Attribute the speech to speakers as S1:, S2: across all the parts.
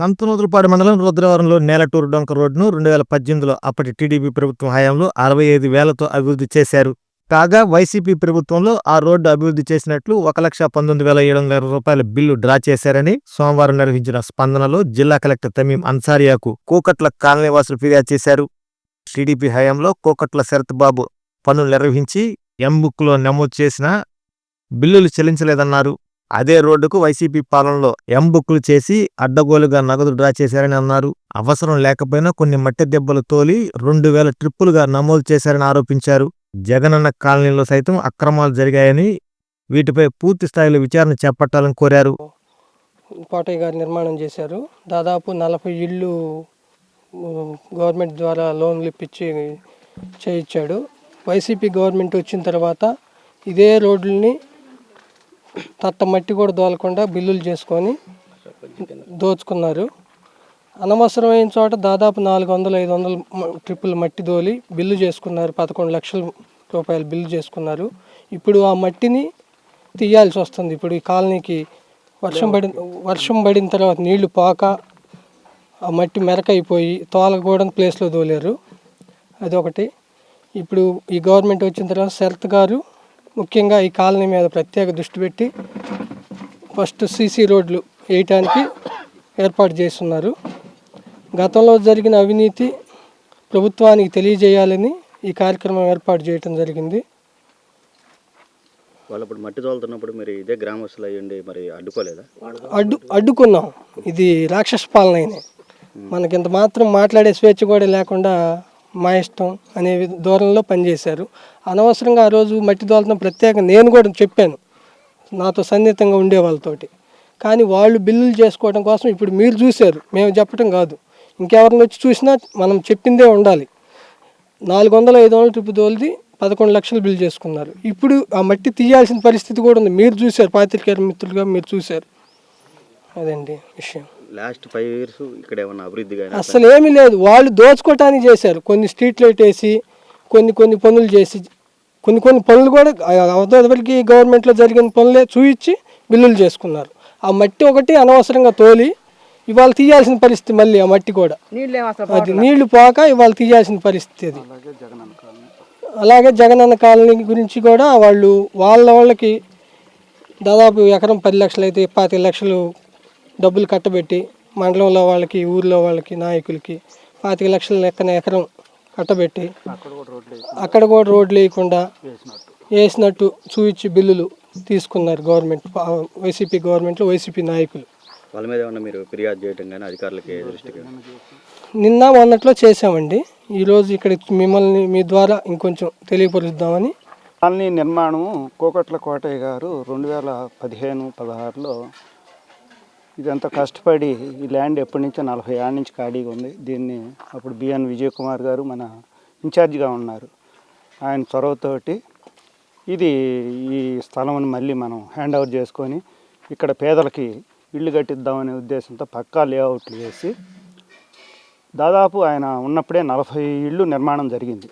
S1: సంతనూతులపాడు మండలం రుద్రవరంలో నేలటూరు డొంక రోడ్డును రెండు వేల పద్దెనిమిదిలో అప్పటి టీడీపీ ప్రభుత్వం హయాంలో అరవై ఐదు వేలతో అభివృద్ధి చేశారు. కాగా వైసీపీ ప్రభుత్వంలో ఆ రోడ్డు అభివృద్ధి చేసినట్లు ఒక లక్ష పంతొమ్మిది వేల ఏడు వందల రూపాయల బిల్లు డ్రా చేశారని సోమవారం నిర్వహించిన స్పందనలో జిల్లా కలెక్టర్ తమీం అన్సారియాకు కూకట్ల కాలనీవాసులు ఫిర్యాదు చేశారు. టీడీపీ హయాంలో కూకట్ల శరత్బాబు పనులు నిర్వహించి ఎంబుక్లో నమోదు చేసిన బిల్లులు చెల్లించలేదన్నారు. అదే రోడ్డుకు వైసీపీ పాలనలో ఎం బుక్లు చేసి అడ్డగోలుగా నగదు డ్రా చేశారని అన్నారు. అవసరం లేకపోయినా కొన్ని మట్టి దెబ్బలు తోలి రెండు వేల ట్రిప్పులుగా నమోదు చేశారని ఆరోపించారు. జగనన్న కాలనీలో సైతం అక్రమాలు జరిగాయని వీటిపై పూర్తి స్థాయిలో విచారణ చేపట్టాలని కోరారు.
S2: కోటయ్య గారు నిర్మాణం చేశారు. దాదాపు నలభై ఇళ్ళు గవర్నమెంట్ ద్వారా లోన్లు ఇప్పించి చేయించాడు. వైసీపీ గవర్నమెంట్ వచ్చిన తర్వాత ఇదే రోడ్లని తట్ట మట్టి కూడా దోలకుండా బిల్లులు చేసుకొని దోచుకున్నారు. అనవసరమైన చోట దాదాపు నాలుగు వందలు ఐదు వందలు ట్రిప్పులు మట్టి దోలి బిల్లు చేసుకున్నారు. పదకొండు లక్షల రూపాయలు బిల్లు చేసుకున్నారు. ఇప్పుడు ఆ మట్టిని తీయాల్సి వస్తుంది. ఇప్పుడు ఈ కాలనీకి వర్షం పడిన వర్షం పడిన తర్వాత నీళ్ళు పోక ఆ మట్టి మెరకైపోయి తోలకూడని ప్లేస్లో దోలేరు. అదొకటి. ఇప్పుడు ఈ గవర్నమెంట్ వచ్చిన తర్వాత శరత్ గారు ముఖ్యంగా ఈ కాలనీ మీద ప్రత్యేక దృష్టి పెట్టి ఫస్ట్ సీసీ రోడ్లు వేయటానికి ఏర్పాటు చేస్తున్నారు. గతంలో జరిగిన అవినీతి ప్రభుత్వానికి తెలియజేయాలని ఈ కార్యక్రమం ఏర్పాటు చేయటం జరిగింది.
S3: వాళ్ళు ఇప్పుడు మట్టి తోలుతున్నప్పుడు మీరు ఇదే గ్రామస్తులు అయ్యండి మరి అడ్డుకోలేదా?
S2: అడ్డు అడ్డుకున్నాం. ఇది రాక్షస పాలన అయిన. మనకి ఇంత మాత్రం మాట్లాడే స్వేచ్ఛ కూడా లేకుండా మా ఇష్టం అనే దూరంలో ధోరణిలో పనిచేశారు. అనవసరంగా ఆ రోజు మట్టి దోలతం ప్రత్యేక నేను కూడా చెప్పాను. నాతో సన్నిహితంగా ఉండే వాళ్ళతోటి. కానీ వాళ్ళు బిల్లులు చేసుకోవడం కోసం ఇప్పుడు మీరు చూశారు. మేము చెప్పడం కాదు. ఇంకెవరిని వచ్చి చూసినా మనం చెప్పిందే ఉండాలి. నాలుగు వందల ఐదు వందల ట్రిప్ తోలిది పదకొండు లక్షలు బిల్ చేసుకున్నారు. ఇప్పుడు ఆ మట్టి తీయాల్సిన పరిస్థితి కూడా ఉంది. మీరు చూశారు. పాత్రికేయ మిత్రులుగా మీరు చూశారు. అదండి విషయం.
S3: లాస్ట్ ఫైవ్ ఇయర్స్ ఇక్కడ ఏమన్నా అభివృద్ధి
S2: అసలు ఏమీ లేదు. వాళ్ళు దోచుకోవటానికి చేశారు. కొన్ని స్ట్రీట్ లైట్ వేసి కొన్ని కొన్ని పనులు చేసి కొన్ని కొన్ని పనులు కూడా అవతలకి గవర్నమెంట్లో జరిగిన పనులే చూయించి బిల్లులు చేసుకున్నారు. ఆ మట్టి ఒకటి అనవసరంగా తోలి ఇవాళ తీయాల్సిన పరిస్థితి మళ్ళీ ఆ మట్టి కూడా. అది నీళ్ళు పోక ఇవాళ తీయాల్సిన పరిస్థితి అది. అలాగే జగనన్న కాలనీ. గురించి కూడా వాళ్ళు వాళ్ళ వాళ్ళకి దాదాపు ఎకరం పది లక్షలు అయితే పాతిక లక్షలు డబ్బులు కట్టబెట్టి మండలంలో వాళ్ళకి ఊర్లో వాళ్ళకి నాయకులకి పాతిక లక్షల లెక్కన ఎకరం కట్టబెట్టి అక్కడ కూడా రోడ్లు వేయకుండా వేసినట్టు చూపించి బిల్లులు తీసుకున్నారు గవర్నమెంట్ వైసీపీ గవర్నమెంట్లో వైసీపీ నాయకులు.
S3: వాళ్ళ మీద ఏమన్నా మీరు ఫిర్యాదు చేయటం కానీ అధికారులకి దృష్టికి
S2: నిన్న మొన్నట్లో చేసామండి ఈరోజు ఇక్కడ మిమ్మల్ని మీ ద్వారా ఇంకొంచెం తెలియపరుద్దామని.
S4: కాలనీ నిర్మాణము కోకట్ల కోటయ్య గారు రెండు వేల పదిహేను పదహారులో ఇదంతా కష్టపడి ఈ ల్యాండ్ ఎప్పటి నుంచో నలభై ఏళ్ళ నుంచి ఖాళీగా ఉంది. దీన్ని అప్పుడు బిఎన్ విజయ్ కుమార్ గారు మన ఇన్ఛార్జిగా ఉన్నారు. ఆయన చొరవతోటి ఇది ఈ స్థలంని మళ్ళీ మనం హ్యాండ్ ఓవర్ చేసుకొని ఇక్కడ పేదలకి ఇల్లు కట్టిద్దామనే ఉద్దేశంతో పక్కా లేఅవుట్లు వేసి దాదాపు ఆయన ఉన్నప్పుడే నలభై ఇళ్ళు నిర్మాణం జరిగింది.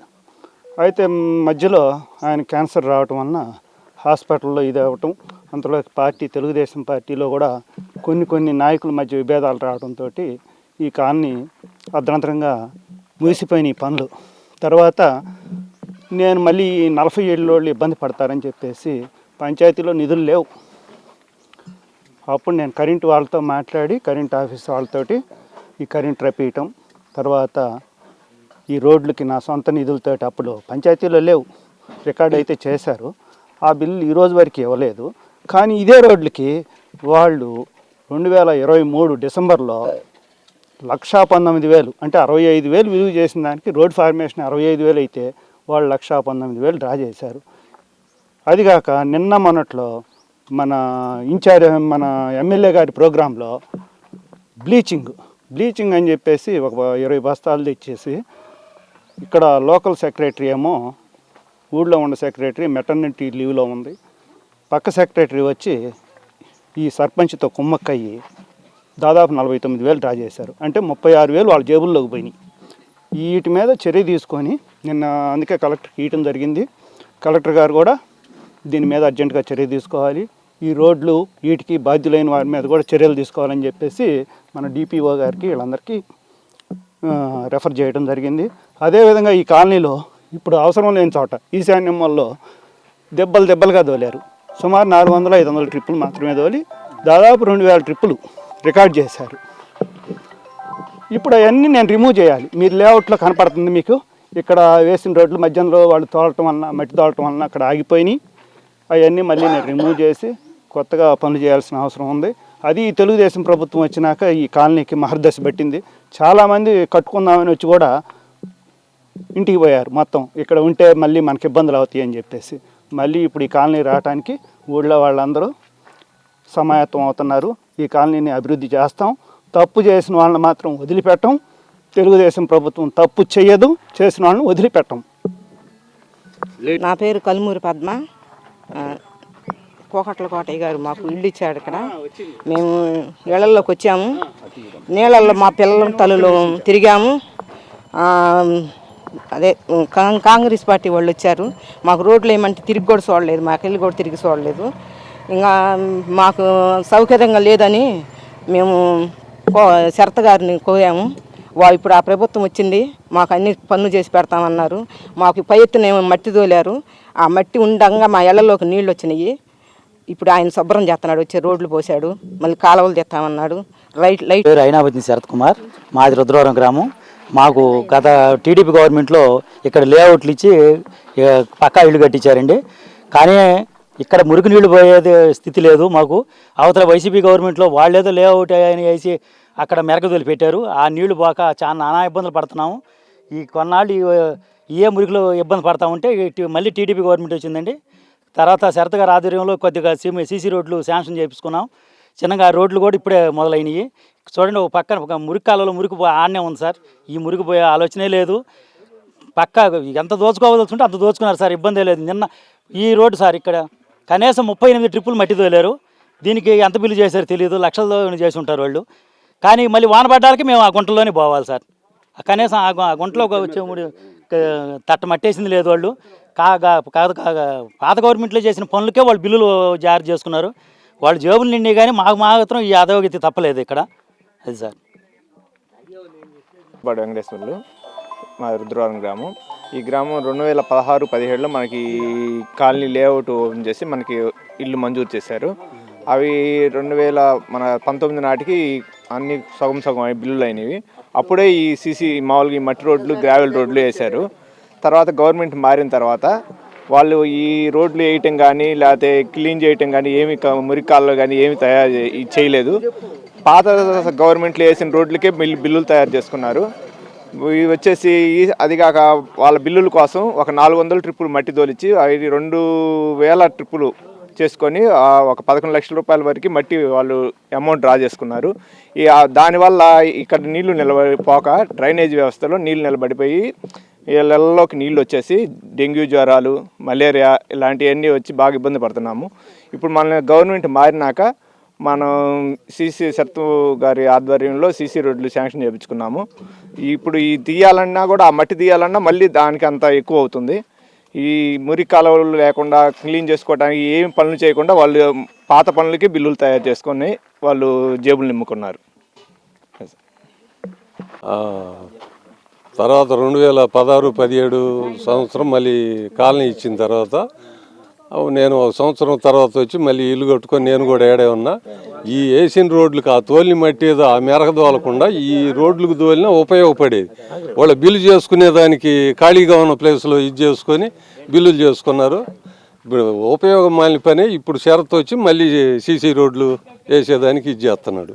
S4: అయితే మధ్యలో ఆయన క్యాన్సర్ రావటం వలన హాస్పిటల్లో ఇది అవ్వటం అంతలో పార్టీ తెలుగుదేశం పార్టీలో కూడా కొన్ని కొన్ని నాయకుల మధ్య విభేదాలు రావడంతో ఈ కాలనీ అర్ధంతరంగా ముగిసిపోయిన ఈ పనులు. తర్వాత నేను మళ్ళీ ఈ నలభై ఏళ్ళోళ్ళు ఇబ్బంది పడతారని చెప్పేసి పంచాయతీలో నిధులు లేవు. అప్పుడు నేను కరెంట్ వాళ్ళతో మాట్లాడి కరెంట్ ఆఫీస్ వాళ్ళతోటి ఈ కరెంట్ రపీయటం తర్వాత ఈ రోడ్లకి నా సొంత నిధులతోటి అప్పుడు పంచాయతీలో లేవు. రికార్డ్ అయితే చేశారు. ఆ బిల్లు ఈరోజు వరకు ఇవ్వలేదు. కానీ ఇదే రోడ్లకి వాళ్ళు రెండు వేల ఇరవై మూడు డిసెంబర్లో లక్షా పంతొమ్మిది వేలు అంటే అరవై ఐదు వేలు విలువ చేసిన దానికి రోడ్ ఫార్మేషన్ అరవై ఐదు వేలు అయితే వాళ్ళు లక్షా పంతొమ్మిది వేలు డ్రా చేశారు. అదిగాక నిన్న మొన్నట్లో మన ఇన్ఛార్జ్ మన ఎమ్మెల్యే గారి ప్రోగ్రాంలో బ్లీచింగ్ బ్లీచింగ్ అని చెప్పేసి ఒక ఇరవై బస్తాలు తెచ్చేసి ఇక్కడ లోకల్ సెక్రటరీ ఏమో ఊళ్ళో ఉన్న సెక్రటరీ మెటర్నిటీ లీవ్లో ఉంది. పక్క సెక్రటరీ వచ్చి ఈ సర్పంచ్తో కుమ్మక్కయ్యి దాదాపు నలభై తొమ్మిది వేలు డ్రా చేశారు. అంటే ముప్పై ఆరు వేలు వాళ్ళ జేబుల్లోకి పోయినాయి. వీటి మీద చర్య తీసుకొని నిన్న అందుకే కలెక్టర్కి ఇవ్వటం జరిగింది. కలెక్టర్ గారు కూడా దీని మీద అర్జెంటుగా చర్య తీసుకోవాలి. ఈ రోడ్లు వీటికి బాధ్యులైన వారి మీద కూడా చర్యలు తీసుకోవాలని చెప్పేసి మన డిపిఓ గారికి వీళ్ళందరికీ రెఫర్ చేయడం జరిగింది. అదేవిధంగా ఈ కాలనీలో ఇప్పుడు అవసరం లేని చోట ఈశాన్యం వల్ల దెబ్బలు దెబ్బలుగా దోలారు. సుమారు నాలుగు వందల ఐదు వందల ట్రిప్పులు మాత్రమే తోలి దాదాపు రెండు వేల ట్రిప్పులు రికార్డ్ చేశారు. ఇప్పుడు అవన్నీ నేను రిమూవ్ చేయాలి. మీరు లేఅవుట్లో కనపడుతుంది మీకు. ఇక్కడ వేసిన రోడ్లు మధ్యలో వాళ్ళు తోలటం వలన మట్టి తోలటం వలన అక్కడ ఆగిపోయినాయి. అవన్నీ మళ్ళీ నేను రిమూవ్ చేసి కొత్తగా పనులు చేయాల్సిన అవసరం ఉంది. అది తెలుగుదేశం ప్రభుత్వం వచ్చినాక ఈ కాలనీకి మహర్దశ పెట్టింది. చాలామంది కట్టుకుందామని వచ్చి కూడా ఇంటికి పోయారు మొత్తం. ఇక్కడ ఉంటే మళ్ళీ మనకి ఇబ్బందులు అవుతాయి అని చెప్పేసి. మళ్ళీ ఇప్పుడు ఈ కాలనీ రావడానికి ఊళ్ళో వాళ్ళందరూ సమాయత్తం అవుతున్నారు. ఈ కాలనీని అభివృద్ధి చేస్తాం. తప్పు చేసిన వాళ్ళని మాత్రం వదిలిపెట్టం. తెలుగుదేశం ప్రభుత్వం తప్పు చేయదు. చేసిన వాళ్ళని వదిలిపెట్టం.
S5: నా పేరు కలుమూరి పద్మ. కోకట్ల కోటయ్య గారు మాకు ఇల్లు ఇచ్చాడు ఇక్కడ. మేము ఇళ్ళలోకి వచ్చాము. నీళ్ళల్లో మా పిల్లల తల్లులు తిరిగాము. అదే కాంగ్రెస్ పార్టీ వాళ్ళు వచ్చారు. మాకు రోడ్లు ఏమంటే తిరిగి కూడా చూడలేదు మాకు ఇల్లు కూడా తిరిగి చూడలేదు. ఇంకా మాకు సౌకర్యంగా లేదని మేము కో గారిని కోరాము. వా ఇప్పుడు ఆ ప్రభుత్వం వచ్చింది మాకు అన్ని పనులు చేసి పెడతామన్నారు. మాకు పై ఎత్తునేమో మట్టి తోలారు. ఆ మట్టి ఉండంగా మా ఇళ్ళలోకి నీళ్ళు వచ్చినాయి. ఇప్పుడు ఆయన శుభ్రం చేస్తున్నాడు వచ్చి రోడ్లు పోశాడు. మళ్ళీ కాలువలు తెస్తామన్నాడు. లైట్ లైట్
S6: పేరు అయినావతి శరత్ కుమార్. మాది రుద్రవరం గ్రామం. మాకు గత టీడీపీ గవర్నమెంట్లో ఇక్కడ లేఅవుట్లు ఇచ్చి పక్కా ఇల్లు కట్టించారండి. కానీ ఇక్కడ మురికి నీళ్ళు పోయేది స్థితి లేదు మాకు. అవతల వైసీపీ గవర్నమెంట్లో వాళ్ళేదో లేఅవుట్ అని వేసి అక్కడ మెరకదొలి పెట్టారు. ఆ నీళ్ళు పోక చాలా నానా ఇబ్బందులు పడుతున్నాము. ఈ కొన్నాళ్ళు ఏ మురికిలో ఇబ్బంది పడతా ఉంటే మళ్ళీ టీడీపీ గవర్నమెంట్ వచ్చిందండి. తర్వాత శరత్ గారి ఆధ్వర్యంలో కొద్దిగా సీసీ రోడ్లు శాంక్షన్ చేయించుకున్నాం. చిన్నగా రోడ్లు కూడా ఇప్పుడే మొదలైనవి చూడండి ఒక పక్కన ఒక మురికి కాలంలో మురికి ఆడనే ఉంది సార్. ఈ మురికి పోయే ఆలోచనే లేదు. పక్క ఎంత దోచుకోవాల్సి ఉంటే అంత దోచుకున్నారు సార్ ఇబ్బంది లేదు. నిన్న ఈ రోడ్డు సార్ ఇక్కడ కనీసం ముప్పై ఎనిమిది ట్రిప్పులు మట్టి తోలేరు దీనికి ఎంత బిల్లు చేశారో తెలియదు లక్షలతో చేసి ఉంటారు వాళ్ళు. కానీ మళ్ళీ వాన పడ్డానికి మేము ఆ గుంటలోనే పోవాలి సార్. ఆ కనీసం ఆ గు- ఆ గుంటలో ఒక వచ్చే మూడు తట్ట మట్టేసింది లేదు వాళ్ళు. కాగా కాదు కాగా పాత గవర్నమెంట్లో చేసిన పనులకే వాళ్ళు బిల్లులు జారీ చేసుకున్నారు. వాళ్ళు జేబులు నిండి కానీ మాకు మాత్రం ఈ యాదవగతి తప్పలేదు ఇక్కడ. అది సార్.
S7: బాడు వెంకటేశ్వర్లు మా రుద్రవరం గ్రామం. ఈ గ్రామం రెండు వేల పదహారు పదిహేడులో మనకి కాలనీ లేఅవుట్ ఓపెన్ చేసి మనకి ఇల్లు మంజూరు చేశారు. అవి రెండు వేల మన పంతొమ్మిది నాటికి అన్ని సగం సగం అయి బిల్లులు అయినవి. అప్పుడే ఈ సీసీ మామూలుగా ఈ మట్టి రోడ్లు గ్రావెల్ రోడ్లు వేశారు. తర్వాత గవర్నమెంట్ మారిన తర్వాత వాళ్ళు ఈ రోడ్లు వేయటం కానీ లేకపోతే క్లీన్ చేయటం కానీ ఏమి మురికాల్లో కానీ ఏమి తయారు చేయలేదు. పాత గవర్నమెంట్లో వేసిన రోడ్లకే బిల్లులు తయారు చేసుకున్నారు. ఇవి వచ్చేసి అది కాక వాళ్ళ బిల్లుల కోసం ఒక నాలుగు వందల ట్రిప్పులు మట్టి తోలిచ్చి ఐదు రెండు వేల ట్రిప్పులు చేసుకొని ఒక పదకొండు లక్షల రూపాయల వరకు మట్టి వాళ్ళు అమౌంట్ డ్రా చేసుకున్నారు. ఈ దానివల్ల ఇక్కడ నీళ్ళు నిలబడిపోక డ్రైనేజ్ వ్యవస్థలో నీళ్ళు నిలబడిపోయి వీళ్ళల్లోకి నీళ్ళు వచ్చేసి డెంగ్యూ జ్వరాలు మలేరియా ఇలాంటివన్నీ వచ్చి బాగా ఇబ్బంది పడుతున్నాము. ఇప్పుడు మన గవర్నమెంట్ మారినాక మనం సీసీ సత్తు గారి ఆధ్వర్యంలో సీసీ రోడ్లు శాంక్షన్ చేయించుకున్నాము ఇప్పుడు ఈ తీయాలన్నా కూడా ఆ మట్టి తీయాలన్నా మళ్ళీ దానికి అంత ఎక్కువ అవుతుంది. ఈ మురి కాలువలు లేకుండా క్లీన్ చేసుకోవడానికి ఏమి పనులు చేయకుండా వాళ్ళు పాత పనులకి బిల్లులు తయారు చేసుకొని వాళ్ళు జేబులు
S8: నిమ్ముకున్నారు తర్వాత రెండు వేల పదహారు పదిహేడు సంవత్సరం మళ్ళీ కాలనీ ఇచ్చిన తర్వాత నేను ఒక సంవత్సరం తర్వాత వచ్చి మళ్ళీ ఇల్లు కట్టుకొని నేను కూడా ఏడే ఉన్నా. ఈ వేసిన రోడ్లకు ఆ తోలిని మట్టి ఏదో ఆ మెరక దోలకుండా ఈ రోడ్లకు తోలిన ఉపయోగపడేది. వాళ్ళ బిల్లు చేసుకునే దానికి ఖాళీగా ఉన్న ప్లేస్లో ఇది చేసుకొని బిల్లులు చేసుకున్నారు. ఇప్పుడు ఉపయోగం మాలిన పని ఇప్పుడు షరత్ వచ్చి మళ్ళీ సీసీ రోడ్లు వేసేదానికి ఇది చేస్తున్నాడు.